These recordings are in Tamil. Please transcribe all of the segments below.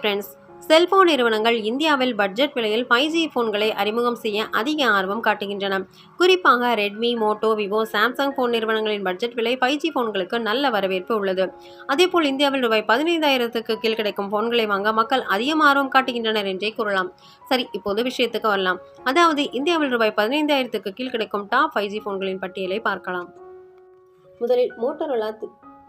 ஃப்ரெண்ட்ஸ் செல்போன் நிறுவனங்கள் இந்தியாவில் பட்ஜெட் விலையில் ஃபைவ் ஜி ஃபோன்களை அறிமுகம் செய்ய அதிக ஆர்வம் காட்டுகின்றன. குறிப்பாக Redmi Moto Vivo Samsung phone நிறுவனங்களின் பட்ஜெட் விலை ஃபைவ் ஜி ஃபோன்களுக்கு நல்ல வரவேற்பு உள்ளது. அதேபோல் இந்தியாவில் ரூபாய் பதினைந்தாயிரத்துக்கு கீழ் கிடைக்கும் ஃபோன்களை வாங்க மக்கள் அதிகம் ஆர்வம் காட்டுகின்றனர் என்றே கூறலாம். சரி இப்போது விஷயத்துக்கு வரலாம். அதாவது இந்தியாவில் ரூபாய் பதினைந்தாயிரத்துக்கு கீழ் கிடைக்கும் டாப் ஃபைவ் ஜி ஃபோன்களின் பட்டியலை பார்க்கலாம். முதலில் Motorola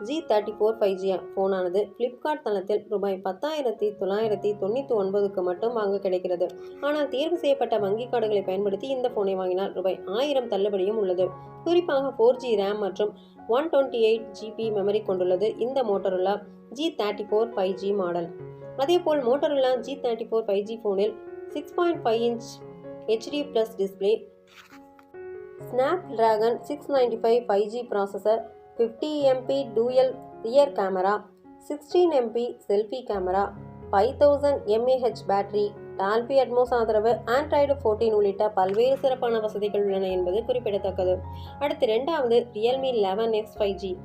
G thirty four five G ஃபோனானது Flipkart தளத்தில் ரூபாய் பத்தாயிரத்தி தொள்ளாயிரத்தி தொண்ணூற்றி ஒன்பதுக்கு மட்டும் வாங்க கிடைக்கிறது. ஆனால் தேர்வு செய்யப்பட்ட வங்கி கார்டுகளை பயன்படுத்தி இந்த ஃபோனை வாங்கினால் ரூபாய் ஆயிரம் தள்ளுபடியும் உள்ளது. குறிப்பாக ஃபோர் ஜி ரேம் மற்றும் one twenty eight GB memory கொண்டுள்ளது இந்த Motorola G thirty four five G model அதேபோல் Motorola G thirty four five G ஃபோனில் six point five inch HD plus display Snapdragon six ninety five five G processor fifty MP dual rear camera sixteen MP selfie camera five thousand mAh battery Dolby Atmos ஆதரவு ஆண்ட்ராய்டு ஃபோர்டீன் உள்ளிட்ட பல்வேறு சிறப்பான வசதிகள் உள்ளன என்பது குறிப்பிடத்தக்கது. அடுத்து ரெண்டாவது Realme eleven X five G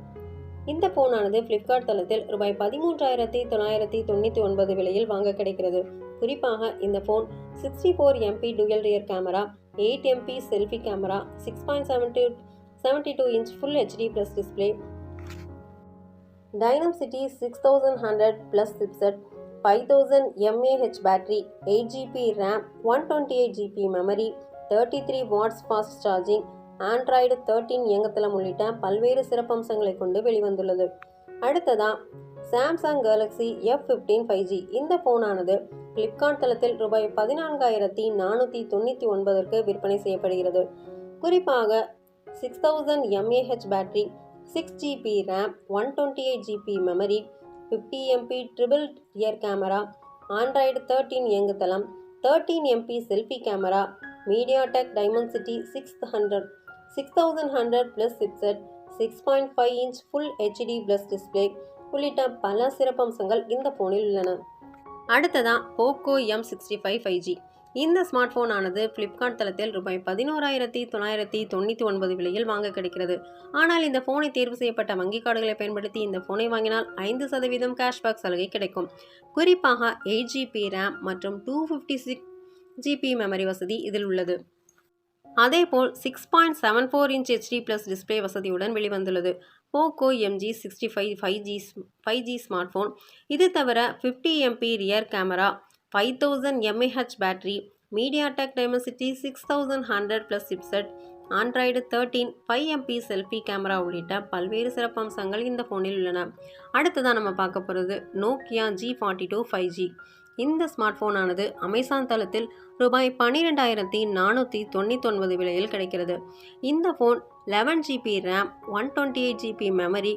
இந்த ஃபோனானது ஃப்ளிப்கார்ட் தளத்தில் ரூபாய் பதிமூன்றாயிரத்தி தொள்ளாயிரத்தி தொண்ணூற்றி ஒன்பது விலையில் வாங்க கிடைக்கிறது. குறிப்பாக இந்த phone sixty four MP dual rear camera eight MP selfie camera six point seventy seventy two inch full HD plus display Dimensity six thousand hundred plus chipset five thousand mAh battery eight GB RAM one twenty eight GB memory thirty three watts fast charging Android thirteen இயங்கத்தளம் உள்ளிட்ட பல்வேறு சிறப்பம்சங்களை கொண்டு வெளிவந்துள்ளது. அடுத்ததான் Samsung Galaxy F fifteen five G இந்த ஃபோனானது ஃப்ளிப்கார்ட் தளத்தில் ரூபாய் பதினான்காயிரத்தி நானூற்றி தொண்ணூற்றி ஒன்பதற்கு விற்பனை செய்யப்படுகிறது. குறிப்பாக six thousand mAh battery six GB RAM one twenty eight GB memory fifty MP triple rear camera Android thirteen இயங்குதளம் thirteen MP selfie camera MediaTek Dimensity six hundred six thousand hundred plus chipset six point five inch full HD plus display உள்ளிட்ட பல சிறப்பம்சங்கள் இந்த ஃபோனில் உள்ளன. அடுத்ததான் Poco M sixty five five G இந்த ஸ்மார்ட் ஃபோன் ஆனது ஃப்ளிப்கார்ட் தளத்தில் ரூபாய் பதினோராயிரத்தி தொள்ளாயிரத்தி தொண்ணூற்றி ஒன்பது விலையில் வாங்க கிடைக்கிறது. ஆனால் இந்த ஃபோனை தேர்வு செய்யப்பட்ட வங்கி கார்டுகளை பயன்படுத்தி இந்த ஃபோனை வாங்கினால் ஐந்து சதவீதம் கேஷ்பேக் சலுகை கிடைக்கும். குறிப்பாக எயிட் ஜிபி ரேம் மற்றும் two fifty six GB memory வசதி இதில் உள்ளது. அதேபோல் six point seven four inch HD plus display வசதியுடன் வெளிவந்துள்ளது. Poco M G sixty five five G five G smartphone இது தவிர fifty MP rear camera five thousand mAh battery MediaTek Dimensity six thousand hundred plus chipset Android thirteen five MP selfie camera உள்ளிட்ட பல்வேறு சிறப்பம்சங்கள் இந்த ஃபோனில் உள்ளன. அடுத்ததான் நம்ம பார்க்க போகிறது Nokia G forty two five G இந்த ஸ்மார்ட் ஃபோனானது அமேசான் தளத்தில் ரூபாய் பன்னிரெண்டாயிரத்தி நானூற்றி தொண்ணூத்தொன்பது விலையில் கிடைக்கிறது. இந்த phone eleven GB RAM one twenty eight GB memory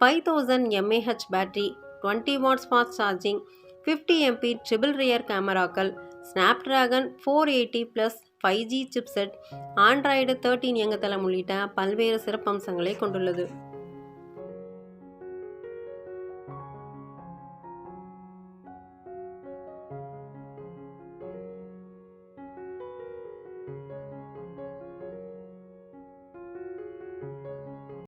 five thousand mAh battery twenty watts fast charging fifty MP triple rear கேமராக்கள் Snapdragon four eighty plus five G chipset Android thirteen இயங்குதளம் உள்ளிட்ட பல்வேறு சிறப்பம்சங்களை கொண்டுள்ளது.